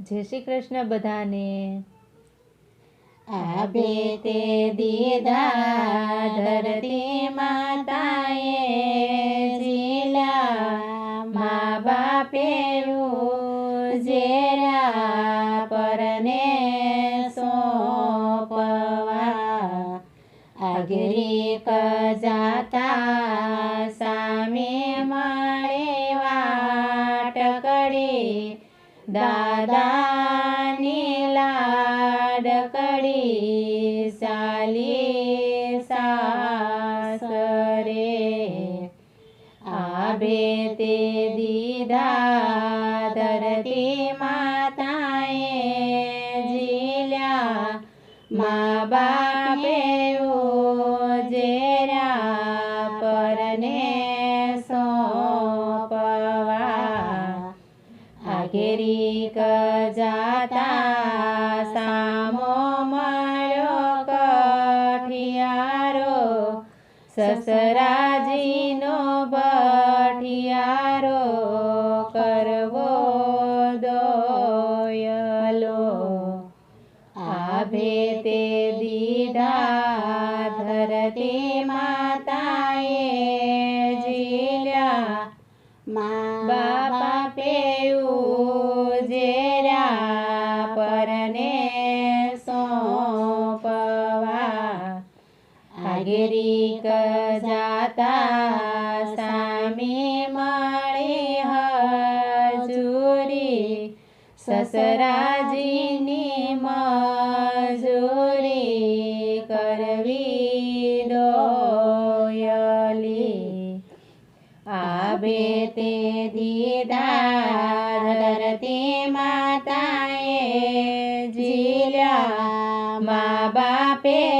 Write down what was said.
જય શ્રી કૃષ્ણ બધાને. આભે તે દીધા ધરતી માતાએ જીલા મા બાપે જેરા પરને સોપવા. આગરી જાતા દાદાની લાડકડી ચાલી સાસરે આભે તે દીધા ધરતી માતાએ જીલ્યા મા બાપે જેરા પરને સોંપવા આગેરી જાતા સામો મળ્યો કઠિયારો સસરાજીનો બઠિયારો કરવો દોયલો આભે તે દીધા ધરતી માતાએ જીલ્યા મા બાપા પેયું પરને સોંપવા આગેરી કજાતા સામી મળી હજુરી સસરાજીની મજૂરી કરવી દોયલી આવે તે દીધા માતાએ જીલ્યા મા બાપે